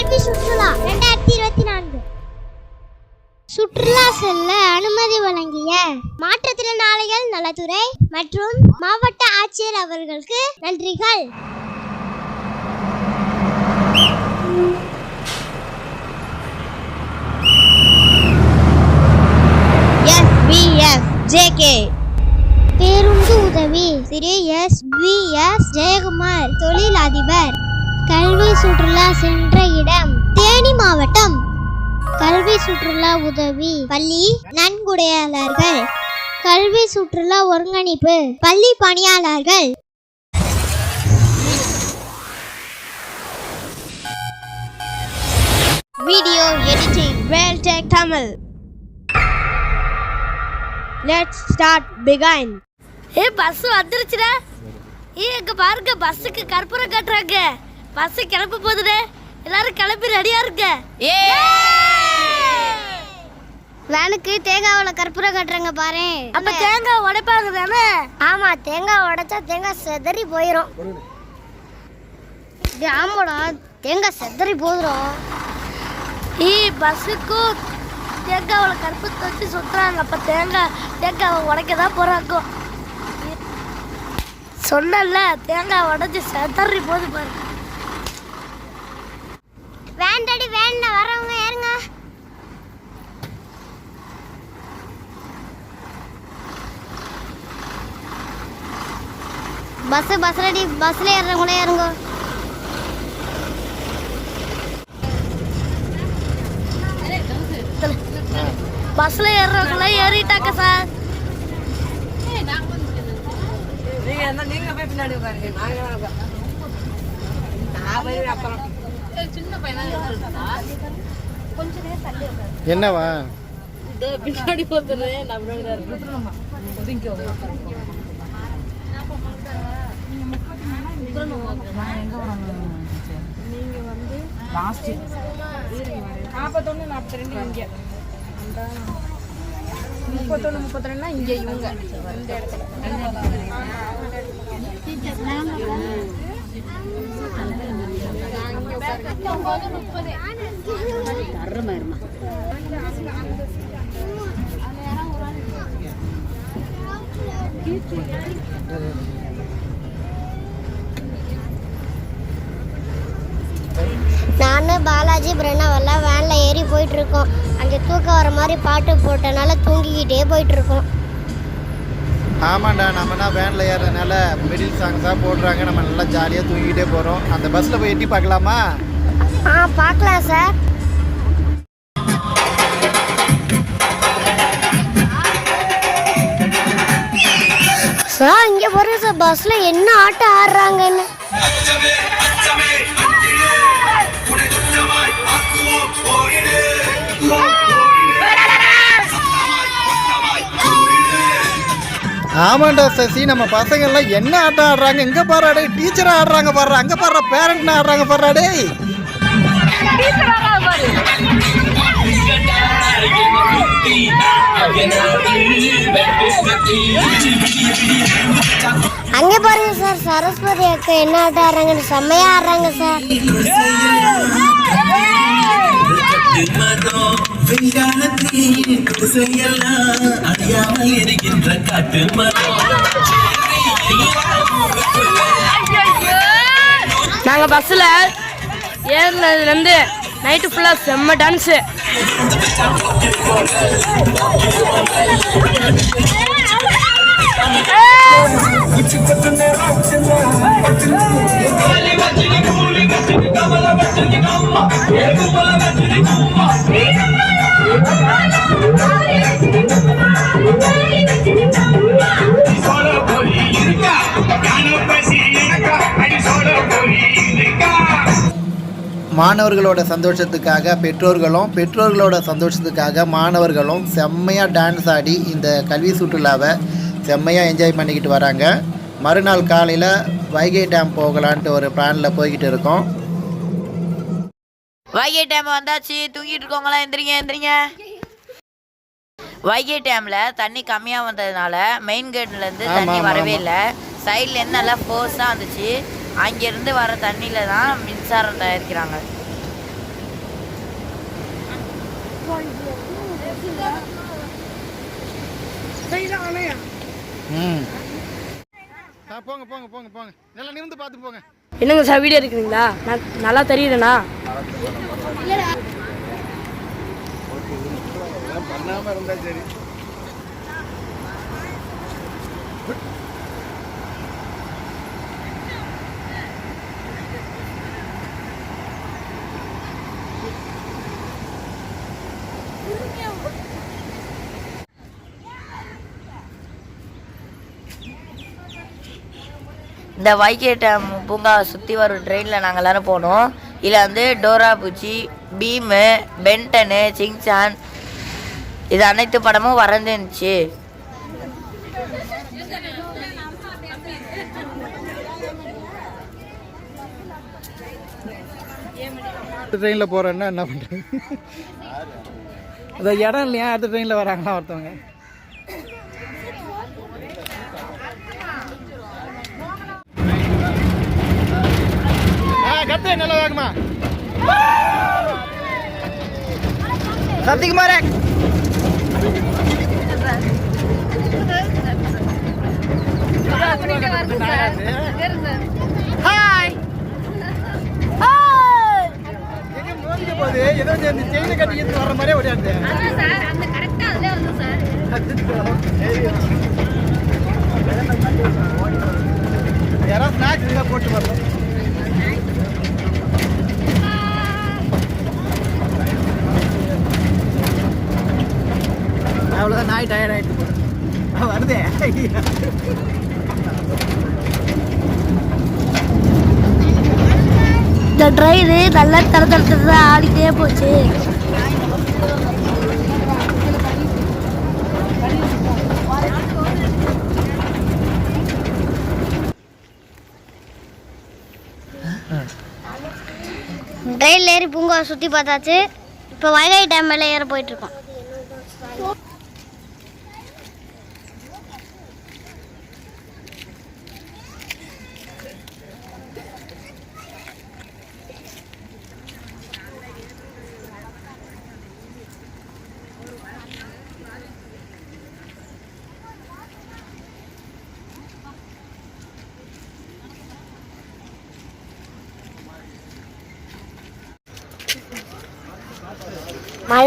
கல்வி சுற்றுலா ரெண்டாயிரத்தி இருபத்தி நான்கு. சுற்றுலா செல்ல அனுமதி வழங்கிய மாற்றுத்திறனாளிகள் நலத்துறை மற்றும் மாவட்ட ஆட்சியர் அவர்களுக்கு நன்றிகள். ஜேகே பேருந்து உதவி. Thiru S P S Jayakumar தொழில் அதிபர் கல்வி சுற்றுலா சென்ற இடம் தேனி மாவட்டம். கல்வி சுற்றுலா உதவி பள்ளி நன்கொடையாளர்கள். கல்வி சுற்றுலா ஒருங்கிணைப்பு பள்ளி பணியாளர்கள். Video editing Vel tech Tamil let's start begin A bus வந்துருச்சுடா. ஏ இங்க பாருங்க பஸ்ஸுக்கு கற்பூரம் கட்டுறாங்க. பஸ் கிளம்ப போகுதுடே. எல்லாரும் கிளம்பி ரெடியா இருங்க ஏ! வேனுக்கு தேங்காவில் கற்பூரம் கட்டுறாங்க பாரு. அப்ப தேங்காய் உடைப்பாங்க தானே? ஆமா தேங்காய் உடைச்சா தேங்காய் செதறி போயிடும் ஆமாடா தேங்காய் செதறி போதுடும் ஏ பஸ்ஸுக்கும் தேங்காவில் கருப்பு தொட்டி சுத்துறாங்க. அப்ப தேங்காய் தேங்காவை உடைக்க தான் போறாங்க சொன்னல தேங்காய் உடைச்சு செதறி போகுது பாரு. வேண்டடி வேண்ட வரவங்க ஏறுங்க பஸ் பஸ்லடி பஸ்ல ஏறுறவங்களே ஏறுங்க. பஸ்ல ஏறுறவங்களாம் ஏறிட்டாக்க சார். அப்புறம் என்னவா நாற்பத்தொன்று நாற்பத்தி ரெண்டு இங்கே முப்பத்தொன்று முப்பத்தி ரெண்டுனா இங்கே இவங்க இந்த இடத்துல நான் பாலாஜி பிரணவெல்லாம் வேன்ல ஏறி போயிட்டு இருக்கோம். அங்கே தூக்கம் வர மாதிரி பாட்டு போட்டனால தூங்கிக்கிட்டே போயிட்டு ஆமாண்டா நம்ம தான் வேனில் ஏறதுனால மிடில் சாங்ஸாக போடுறாங்க. நம்ம நல்லா ஜாலியாக தூங்கிட்டே போகிறோம் அந்த பஸ்ஸில் போய் எட்டி பார்க்கலாமா? ஆ பார்க்கலாம் சார் சார் இங்கே பாருங்க சார் பஸ்ஸில் என்ன ஆட்டம் ஆடுறாங்கன்னு. ஆமாண்டா சசி நம்ம பசங்கள்லாம் என்ன ஆட்டம் ஆடுறாங்க? எங்கே பாடுறாடே டீச்சராக ஆடுறாங்க பாடுறா அங்கே பாடுற பேரண்ட்னா ஆடுறாங்க பாடுறாடே அங்க பாருங்க சார் சரஸ்வதி அக்கா என்ன ஆட்டம் ஆடுறாங்கன்னு செம்மையா ஆடுறாங்க சார். மரம் விஞ்ஞானத்தின் குசையெல்லாம் அழியாமல் இருக்கின்ற காட்டு மரம் நாங்க பஸ்ல ஏறினதுல இருந்து நைட்டு ஃபுல்லா செம்ம டான்ஸ் மாணவர்களோட சந்தோஷத்துக்காக பெற்றோர்களும் பெற்றோர்களோட சந்தோஷத்துக்காக மாணவர்களும் செம்மையாக டான்ஸ் ஆடி இந்த கல்வி சுற்றுலாவை செம்மையாக என்ஜாய் பண்ணிக்கிட்டு வராங்க. மறுநாள் காலையில் வைகை டேம் போகலான்ட்டு ஒரு பிளானில் போய்கிட்டு இருக்கோம். வைகை டேம் வந்தாச்சு. தூங்கிட்டு இருக்கவங்களாம் எந்திரிங்க எந்திரிங்க. வைகை டேம்ல தண்ணி கம்மியா வந்ததுனால மெயின் கேட்ல இருந்து ஆமா, தண்ணி வரவே. இல்லை. சைட்ல இருந்து நல்லா ஃபோர்ஸா வந்துச்சு. அங்கிருந்து வர தண்ணியில தான் மின்சாரம் தயாரிக்கிறாங்க. போங்க போங்க போங்க போங்க. நல்லா நிமிந்து பார்த்து போங்க. என்னங்க சார் வீடியோ இருக்குதுங்களா நான் நல்லா தெரியுதுண்ணா. இந்த வைகை டேம் பூங்காவை சுற்றி வரும் ட்ரெயினில் நாங்கள் எல்லாரும் போனோம். இதில் வந்து டோரா பூச்சி பீமு பென்டனு சிங்சான். இது அனைத்து படமும் வரைஞ்சிருந்துச்சு ட்ரெயினில் போகிறேன்னா என்ன பண்ணுறது அது இடம் இல்லையா? அடுத்த ட்ரெயினில் வராங்களா ஒருத்தவங்க? கத்து நல்லா வேகமா சத்தியகுமார ஹாய் போகுது. ஏதோ இந்த செயினை கட்டிக்கிட்டு வர மாதிரியே ஓடியாந்து வந்து யாராவது ஸ்நாக்ஸ் போட்டு வரலாம் அவ்வளோதான் நாய் டயர்ட் ஆகிட்டு போகிறேன் வருதே. இந்த ட்ரெயின் நல்லா தர தர தர ஆடிட்டே போச்சு. ட்ரெயினில் ஏறி பூங்காவை சுற்றி பார்த்தாச்சு. இப்போ வைகை டேம் மேலே ஏற போயிட்டுருக்கோம்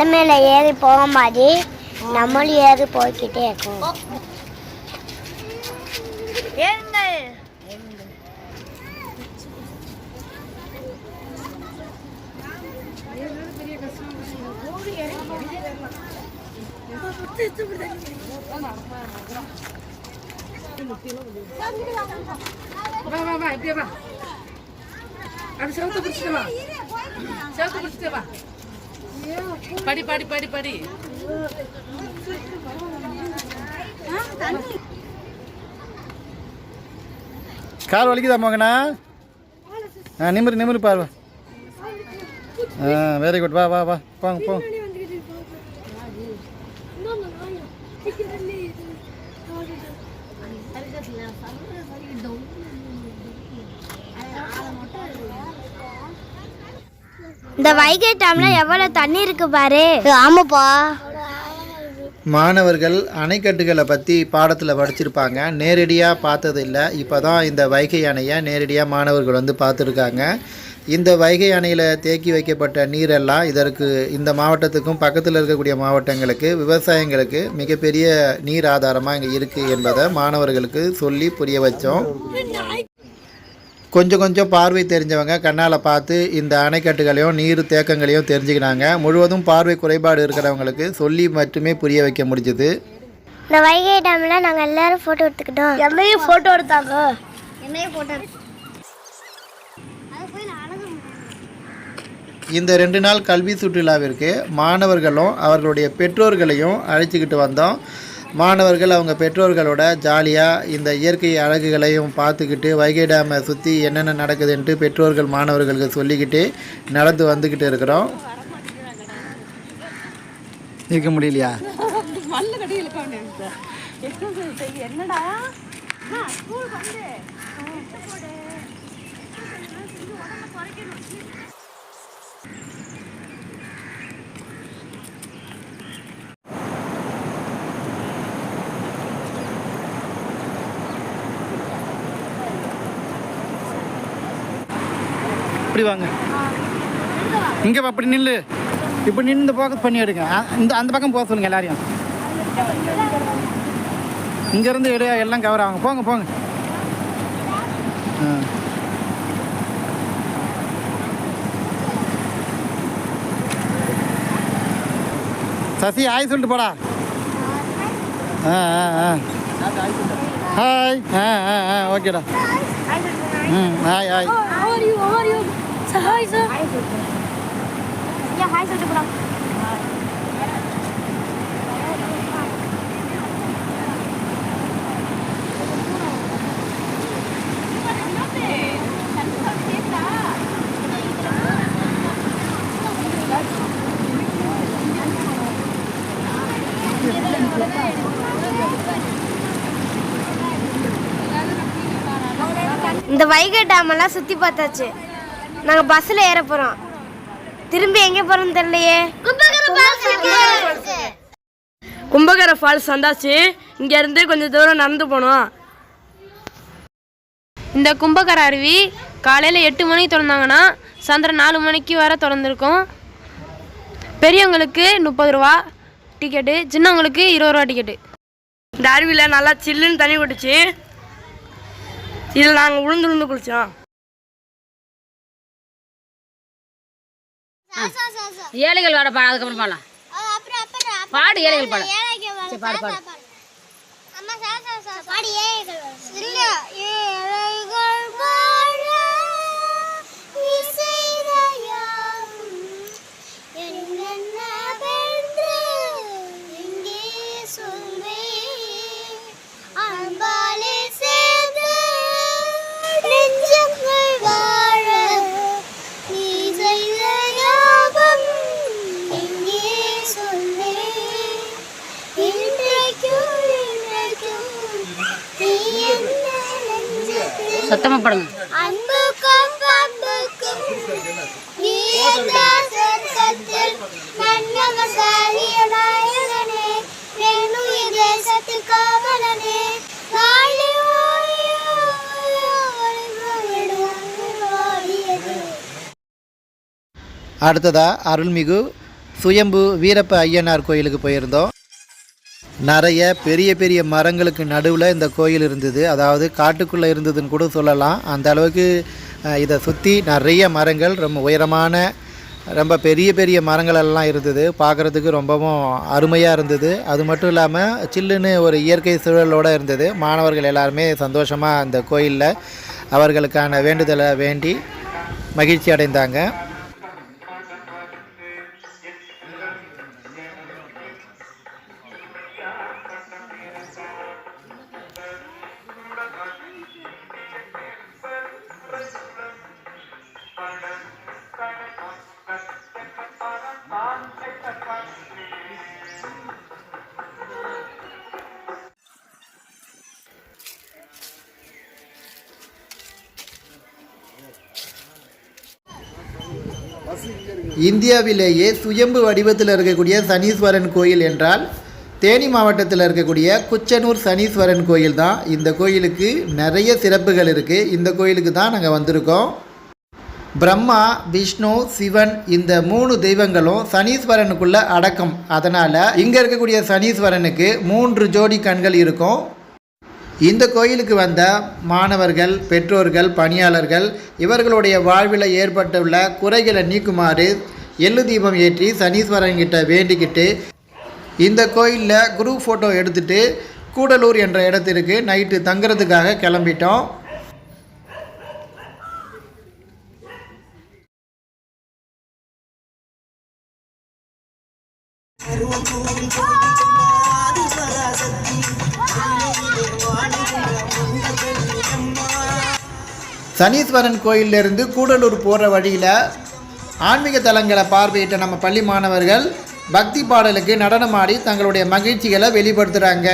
மலை மேலே ஏறி போகும்போது நம்மளும் ஏறி போய்கிட்டே இருக்கோம். வா வா வா இப்படியே வா. அப்படி செவத்தை பிடிச்சிட்டு வா. செவத்தை பிடிச்சிட்டு வா. படி படி படி படி. கால் வலிக்குதா மோகனா? ஆ நிமிரு நிமிரு பாரு ஆ வெரி குட் வா வா வா. போங்க போங்க. இந்த வைகை டேம்ல எவ்வளவு தண்ணி இருக்கு பாரு. ஆமாப்பா. மாணவர்கள் அணைக்கட்டுகளை பற்றி பாடத்தில் படிச்சிருப்பாங்க. நேரடியாக பார்த்ததில்ல. இப்போ தான் இந்த வைகை அணையை நேரடியாக மாணவர்கள் வந்து பார்த்துருக்காங்க. இந்த வைகை அணையில் தேக்கி வைக்கப்பட்ட நீரெல்லாம் இதற்கு இந்த மாவட்டத்துக்கும் பக்கத்தில் இருக்கக்கூடிய மாவட்டங்களுக்கு விவசாயங்களுக்கு மிகப்பெரிய நீர் ஆதாரமாக இங்கே இருக்குது என்பதை மாணவர்களுக்கு சொல்லி புரிய வச்சோம். கொஞ்சம் கொஞ்சம் பார்வை தெரிஞ்சவங்க கண்ணால் பார்த்து இந்த அணைக்கட்டுகளையும் நீர் தேக்கங்களையும் தெரிஞ்சுக்கினாங்க. முழுவதும் பார்வை குறைபாடு இருக்கிறவங்களுக்கு சொல்லி மட்டுமே புரிய வைக்க முடிஞ்சுது. இந்த வைகை டேம்ல நாங்க எல்லாரும் போட்டோ எடுத்துக்கிட்டோம். என்னையும் போட்டோ எடுத்தாங்க. என்னையும் போட்டோ இந்த ரெண்டு நாள் கல்வி சுற்றுலாவிற்கு மாணவர்களும் அவர்களுடைய பெற்றோர்களையும் அழைச்சிக்கிட்டு வந்தோம். மாணவர்கள் அவங்க பெற்றோர்களோட ஜாலியாக இந்த இயற்கை அழகுகளையும் பார்த்துக்கிட்டு வைகை டேமை சுற்றி என்னென்ன நடக்குதுன்ட்டு பெற்றோர்கள் மாணவர்களுக்கு சொல்லிக்கிட்டு நடந்து வந்துக்கிட்டு இருக்கிறோம். இருக்க முடியலையா? இப்படி வாங்க. இங்கே அப்படி நில்லு. இப்படி நின்று ஃபோக்கஸ் பண்ணி எடுங்க. இந்த அந்த பக்கம் போக சொல்லுங்க எல்லாரையும். இங்கேருந்து எடு எல்லாம் கவர் ஆகும் போங்க போங்க. சசி ஆய் சொல்லிட்டு போடா. ஆ ஆ ஆ. ஹாய் ஆ ஆ ஆ ஓகேடா ம் hi hi How are you? Sir, hi, sir. இந்த வைகை டேம் எல்லாம் சுற்றி பார்த்தாச்சு நாங்கள் பஸ்ஸில் ஏற போகிறோம் திரும்பி எங்கே போகிறோம்னு தெரியலையே. கும்பகர ஃபால்ஸ் வந்தாச்சு. இங்க இருந்து கொஞ்சம் தூரம் நடந்து போனோம். இந்த கும்பகர அருவி காலையில் எட்டு மணிக்கு திறந்தாங்கன்னா சாயந்தரம் நாலு மணிக்கு வர திறந்துருக்கும். பெரியவங்களுக்கு முப்பது ரூபா டிக்கெட்டு சின்னவங்களுக்கு இருபது ரூபா டிக்கெட்டு இந்த அருவியில் நல்லா சில்லுன்னு தண்ணி கொட்டுச்சு இதில் நாங்கள் உளுந்து உளுந்து குளிச்சோம். ஏழைகள் வாட பா அதுக்கப்புறம் பாடலாம். பாடு ஏழைகள் பாடு. சரி, பாடு, பாடு. பாடி. ஏழைகள் இல்ல ஏழைகள் சத்தமா பாடுங்க. அன்புக்கும் பண்புக்கும் நீ என்ற சொர்க்கத்தில் மன்னவசாலிய நாயகனே என்னுயிர் தேசத்தில் காவலனே நாளை ஓடியது அடுத்ததா அருள்மிகு சுயம்பு வீரப்ப ஐயனார் கோயிலுக்கு போயிருந்தோம். நிறைய பெரிய பெரிய மரங்களுக்கு நடுவில் இந்த கோயில் இருந்தது. அதாவது காட்டுக்குள்ளே இருந்ததுன்னு கூட சொல்லலாம். அந்த அளவுக்கு இதை சுற்றி நிறைய மரங்கள் ரொம்ப உயரமான ரொம்ப பெரிய பெரிய மரங்கள் எல்லாம் இருந்தது. பார்க்குறதுக்கு ரொம்பவும் அருமையாக இருந்தது. அது மட்டும் இல்லாமல் சில்லுன்னு ஒரு இயற்கை சூழலோடு இருந்தது. மாணவர்கள் எல்லாருமே சந்தோஷமாக அந்த கோயிலில் அவர்களுக்கான வேண்டுதலை வேண்டி மகிழ்ச்சி அடைந்தாங்க. இந்தியாவிலேயே சுயம்பு வடிவத்தில் இருக்கக்கூடிய சனீஸ்வரன் கோயில் என்றால் தேனி மாவட்டத்தில் இருக்கக்கூடிய குச்சனூர் சனீஸ்வரன் கோயில் தான். இந்த கோயிலுக்கு நிறைய சிறப்புகள் இருக்குது இந்த கோயிலுக்கு தான் நாங்கள் வந்திருக்கோம். பிரம்மா விஷ்ணு சிவன் இந்த மூணு தெய்வங்களும் சனீஸ்வரனுக்குள்ள அடக்கம். அதனால் இங்கே இருக்கக்கூடிய சனீஸ்வரனுக்கு மூன்று ஜோடி கண்கள் இருக்கும். இந்த கோயிலுக்கு வந்த மாணவர்கள் பெற்றோர்கள் பணியாளர்கள் இவர்களுடைய வாழ்வில் ஏற்பட்டுள்ள குறைகளை நீக்குமாறு எள்ளு தீபம் ஏற்றி சனீஸ்வரன்கிட்ட வேண்டிக்கிட்டு இந்த கோயிலில் குரூப் ஃபோட்டோ எடுத்துட்டு கூடலூர் என்ற இடத்திற்கு நைட்டு தங்குறதுக்காக கிளம்பிட்டோம். சனீஸ்வரன் கோயிலிருந்து கூடலூர் போகிற வழியில் ஆன்மீக தலங்களை பார்வையிட்ட நம்ம பள்ளி மாணவர்கள் பக்தி பாடலுக்கு நடனமாடி தங்களுடைய மகிழ்ச்சிகளை வெளிப்படுத்துகிறாங்க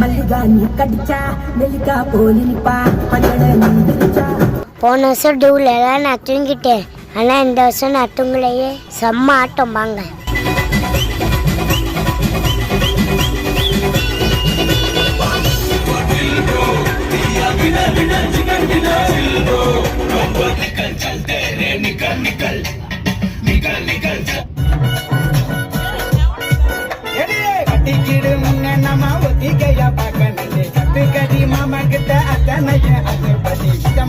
மல்லிகா நீ கடிச்சா நெல்லிக்கா போலிப்பா பதட நீ போன வருஷம் டூலெல்லாம் நான் தூங்கிட்டேன். ஆனால் இந்த வருஷம் நான் தூங்கலையே. செம்ம ஆட்டம் வாங்க. கட்டிக்கிடு முன்ன நம்ம மாமா கிட்ட அத்தனைய அது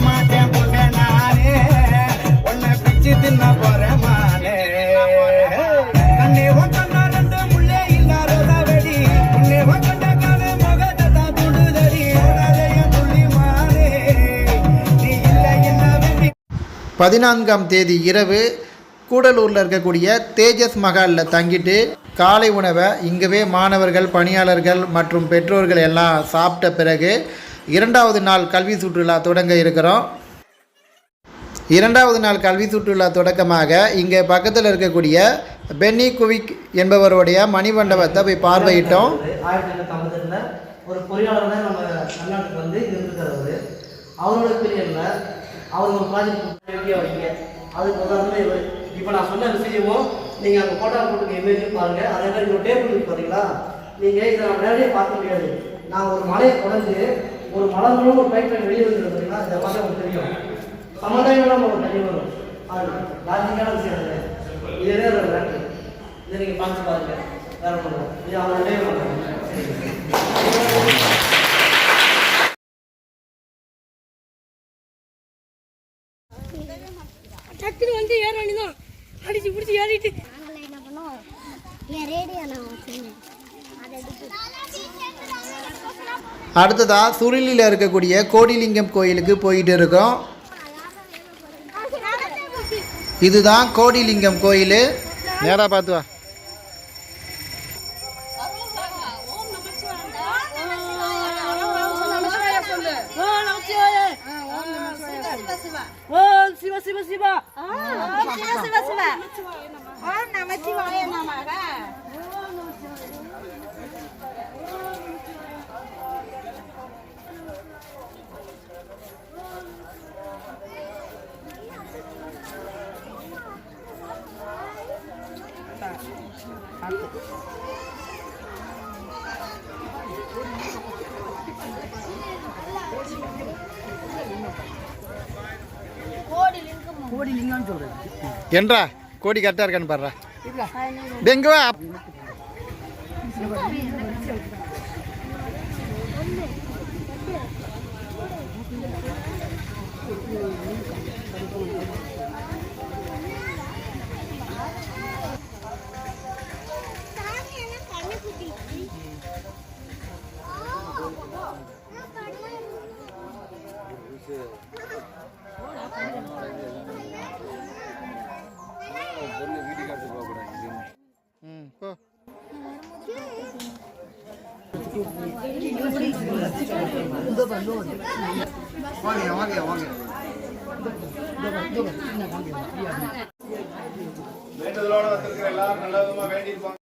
மாட்டேன் தின்ன கண்ணே உன் கண்ணா ரெண்டு முள்ளே வெடி உன் பதினான்காம் தேதி இரவு கூடலூரில் இருக்கக்கூடிய தேஜஸ் மகாலில் தங்கிட்டு காலை உணவை இங்கவே மாணவர்கள் பணியாளர்கள் மற்றும் பெற்றோர்கள் எல்லாம் சாப்பிட்ட பிறகு இரண்டாவது நாள் கல்வி சுற்றுலா தொடங்க இருக்கிறோம். இரண்டாவது நாள் கல்வி சுற்றுலா தொடக்கமாக இங்கே பக்கத்தில் இருக்கக்கூடிய பென்னி குவிக் என்பவருடைய மணிமண்டபத்தை போய் பார்வையிட்டோம். ஆயிரத்தி எண்ணூற்றி ஐம்பத்தெட்டில் ஒரு பொறியாளர் தான் நம்ம தமிழ்நாட்டுக்கு வந்து இருந்துருக்காரு அவரோட பீரியடில் அவர் ஒரு ப்ராஜெக்ட் ரெடியாக வைங்க. அதுக்கு உதாரணமே இவர். இப்போ நான் சொன்ன விஷயமும் நீங்கள் அங்கே ஃபோட்டோ போட்டு இமேஜும் பாருங்கள் அதே மாதிரி ஒரு டேபிள் இருக்கு பார்த்தீங்களா நீங்கள் இதை நம்ம நேரடியாக பார்க்க முடியாது. நான் ஒரு மலையை குறைஞ்சி ஒரு மலை மூலம் ஒரு பைப் லைன் வெளியே வந்துருக்கு பார்த்தீங்கன்னா இந்த மாதிரி உங்களுக்கு தெரியும். சமுதாயம் நம்ம ஒரு தனி வரும் அது லாஜிக்கான விஷயம் இல்லை இதுவே ஒரு விளையாட்டு இதை நீங்கள் பார்த்து பாருங்க வேற ஒன்றும் இது அவங்க ரெண்டே டக்குனு வந்து ஏற வேண்டிதான் அடிச்சு பிடிச்சி ஏறிட்டு நாங்கள் என்ன பண்ணோம் என் ரேடியோ நான் வச்சுருந்தேன் அடுத்ததாக சுருளியில் இருக்கக்கூடிய கோடிலிங்கம் கோயிலுக்கு போயிட்டு இருக்கோம். இதுதான் கோடிலிங்கம் கோயில். நேராக பார்த்து வா. என்றா கோடி கரெக்டாக இருக்கான்னு பாடுறா எங்கவா வாங்க வாங்க வாங்க. வேண்டுதலோட வந்திருக்கிற எல்லாரும் நல்ல விதமா வேண்டியிருப்பாங்க.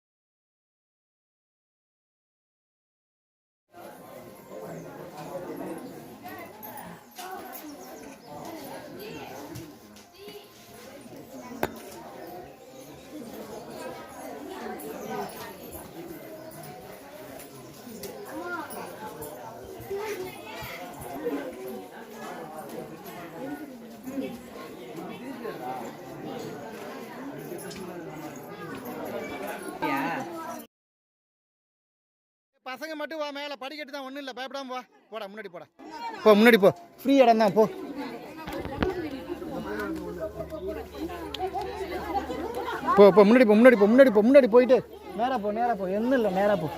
பசங்க மட்டும் வா மேலே படிக்கட்டு தான் ஒன்றும் இல்லை பயப்படாம வா. போடா முன்னாடி போடா. போ முன்னாடி போ. ஃப்ரீ இடம் தான் போ. போ போ முன்னாடி போ முன்னாடி போ முன்னாடி போ முன்னாடி போயிட்டு. நேராக போ நேரா போ. என்ன இல்லை போ.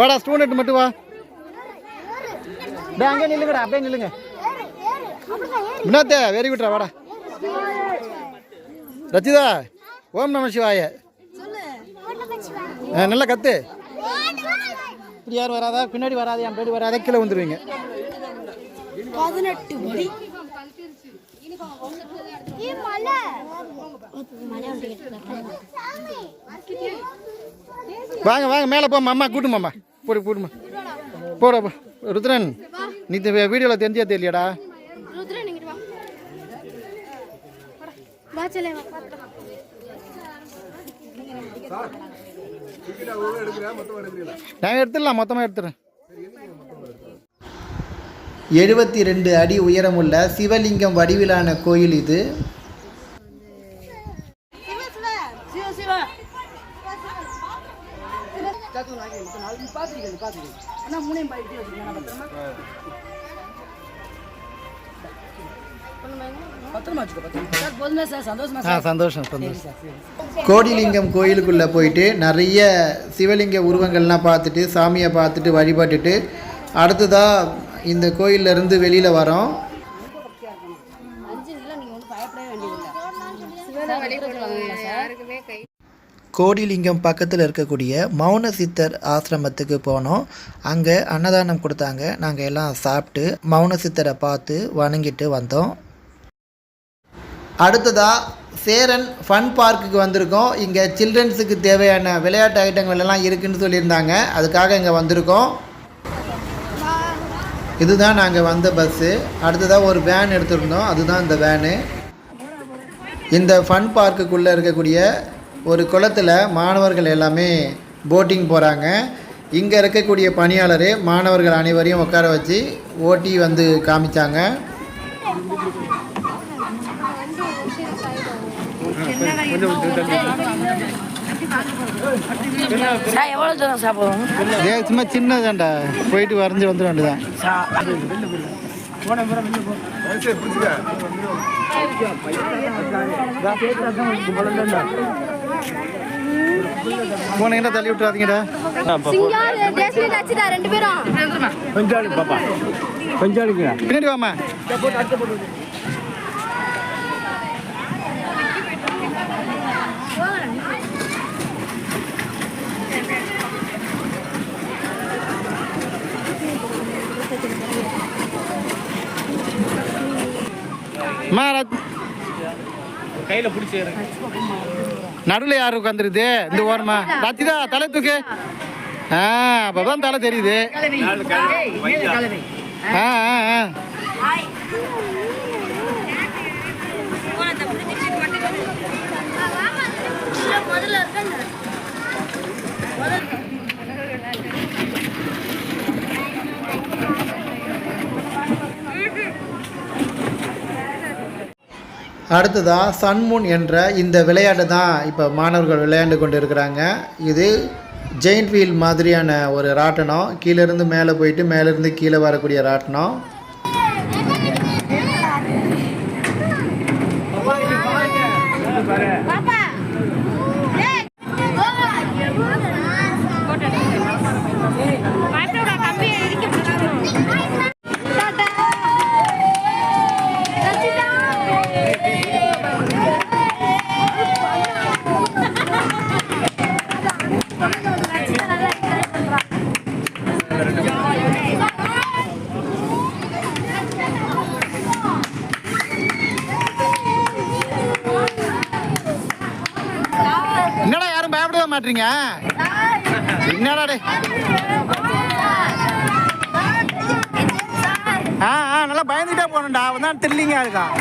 வாடா ஸ்டூடெண்ட் மட்டும் வா. டே அங்கே நில்லுங்கடா அப்படியே நில்லுங்க. வினோத்தே வெரி குட்ரா வாடா. ரச்சிதா ஓம் நம சிவாய. நல்லா கத்து. இப்படி யார் வராதா? பின்னாடி வராதா என் பேடி வராதா கீழே வந்துடுவீங்க பதினெட்டு மணி. வாங்க வாங்க மேலே போ அம்மா கூட்டு மாமா. போடு கூட்டுமா போடா ருத்ரன் நீ வீடியோவில் தெரிஞ்சே தெரியலடா ருத்ரன் நீங்க வா வா செல்லே வா பாத்துக்கலாம் நான் எடுத்துடலாம் மொத்தமாக எடுத்துறேன். எழுபத்தி ரெண்டு அடி உயரமுள்ள சிவலிங்கம் வடிவிலான கோயில் இது. சந்தோஷம் சந்தோஷம். கோடிலிங்கம் கோயிலுக்குள்ளே போயிட்டு நிறைய சிவலிங்க உருவங்கள்லாம் பார்த்துட்டு சாமியை பார்த்துட்டு வழிபட்டுட்டு அடுத்ததாக இந்த கோயில்ல இருந்து வெளியில் வரோம். கோடிலிங்கம் பக்கத்தில் இருக்கக்கூடிய மௌன சித்தர் ஆசிரமத்துக்கு போனோம். அங்கே அன்னதானம் கொடுத்தாங்க. நாங்கள் எல்லாம் சாப்பிட்டு மௌன சித்தரை பார்த்து வணங்கிட்டு வந்தோம். அடுத்ததாக சேரன் ஃபன் பார்க்குக்கு வந்திருக்கோம். இங்கே சில்ட்ரன்ஸுக்கு தேவையான விளையாட்டு ஐட்டங்கள் எல்லாம் இருக்குன்னு சொல்லியிருந்தாங்க. அதுக்காக இங்கே வந்திருக்கோம். இதுதான் நாங்கள் வந்த பஸ்ஸு அடுத்ததாக ஒரு வேன் எடுத்திருந்தோம். அதுதான் இந்த வேனு இந்த ஃபன் பார்க்குக்குள்ளே இருக்கக்கூடிய ஒரு குளத்தில் மாணவர்கள் எல்லாமே போட்டிங் போகிறாங்க இங்கே இருக்கக்கூடிய பணியாளர் மாணவர்கள் அனைவரையும் உட்கார வச்சு ஓட்டி வந்து காமிச்சாங்க சார் எவ்வளோ தூரம் சாப்பிடுவோம் ஏ சும்மா சின்னதாண்டா போயிட்டு வரைஞ்சி வந்துட வேண்டியதான் போனீங்கன்னா தள்ளி விட்டுறாதீங்கடா. ரெண்டு பேரும். பின்னாடி வாமா அம்மா, ரத்- நடுவில் யார் உட்காந்துருது இந்த ஓரமா. ரத்திதா தலை தூக்கு. ஆ அப்பதான் தலை தெரியுது. ஆ ஆ ஆ. முதல்ல அடுத்ததாக சன்முன் என்ற இந்த விளையாட்டு தான் இப்போ மாணவர்கள் விளையாண்டு கொண்டு இருக்கிறாங்க இது ஜெயிண்ட் வீல் மாதிரியான ஒரு ராட்டனம் கீழேருந்து மேலே போயிட்டு மேலேருந்து கீழே வரக்கூடிய ராட்டனம் என்னடா டே ஆ ஆ நல்லா பயந்துட்டே போகணும்டா. அவன் தான் த்ரில்லிங்க இருக்கான்.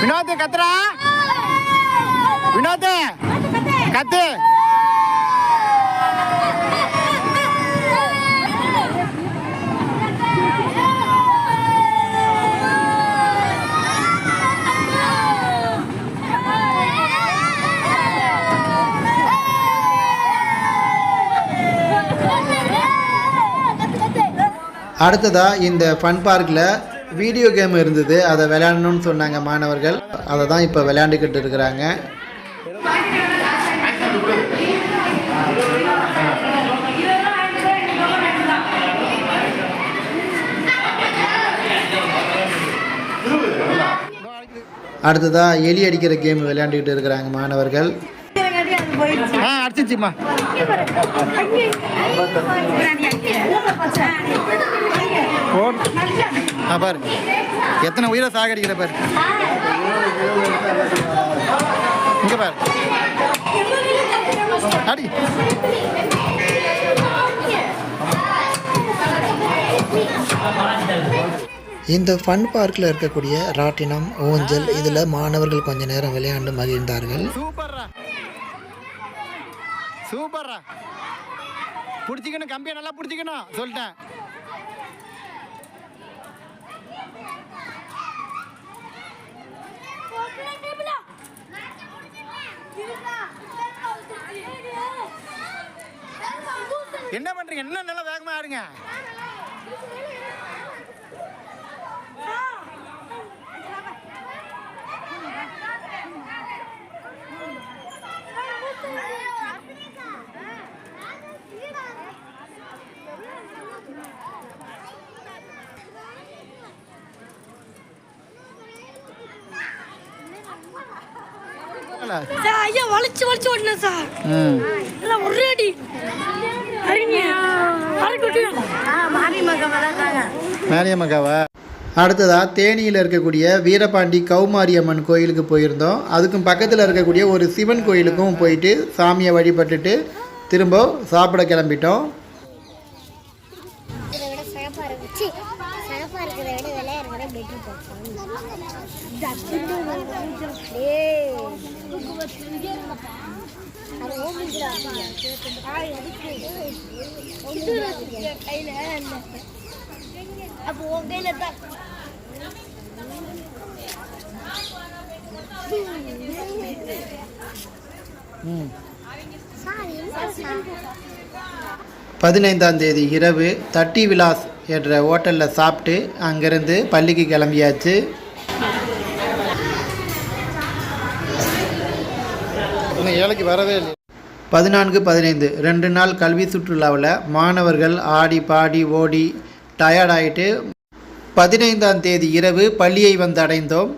வினோத் கத்துறா வினோத் கத்து அடுத்ததாக இந்த ஃபன் பார்க்கில் வீடியோ கேம் இருந்தது. அதை விளையாடணும்னு சொன்னாங்க மாணவர்கள். அதை தான் இப்போ விளையாண்டுக்கிட்டு இருக்கிறாங்க. அடுத்ததாக எலி அடிக்கிற கேம் விளையாண்டுக்கிட்டு இருக்கிறாங்க மாணவர்கள். ஆ அடிச்சிச்சுமா ஆ பாரு. எத்தனை உயிரை சாகடிக்கிற பாரு. இங்கே பாரு. அடி. இந்த ஃபன் பார்க்கில் இருக்கக்கூடிய ராட்டினம் ஊஞ்சல் இதில் மாணவர்கள் கொஞ்ச நேரம் விளையாண்டு மகிழ்ந்தார்கள். சூப்பர்ரா. பிடிச்சிக்கணும் கம்பியை நல்லா பிடிச்சிக்கணும் சொல்லிட்டேன். என்ன பண்றீங்க? என்ன நல்லா வேகமா ஆடுங்க. சார் ஐயா வளைச்சு வளைச்சு ஓட்டினேன் சார். எல்லாம் ஒரே அடி. அறிங்க அடுத்ததாக தேனியில் இருக்கக்கூடிய வீரபாண்டி கௌமாரியம்மன் கோயிலுக்கு போயிருந்தோம். அதுக்கும் பக்கத்தில் இருக்கக்கூடிய ஒரு சிவன் கோயிலுக்கும் போயிட்டு சாமியை வழிபட்டுட்டு திரும்ப சாப்பிட கிளம்பிட்டோம். அப்போ உன் கையில தான் பதினைந்தாம் தேதி இரவு தட்டி விலாஸ் என்ற ஹோட்டலில் சாப்பிட்டு அங்கேருந்து பள்ளிக்கு கிளம்பியாச்சு. இன்னும் ஏழைக்கு வரவே இல்லை பதினான்கு பதினைந்து. ரெண்டு நாள் கல்வி சுற்றுலாவில் மாணவர்கள் ஆடி பாடி ஓடி டயர்டாயிட்டு பதினைந்தாம் தேதி இரவு பள்ளியை வந்து அடைந்தோம்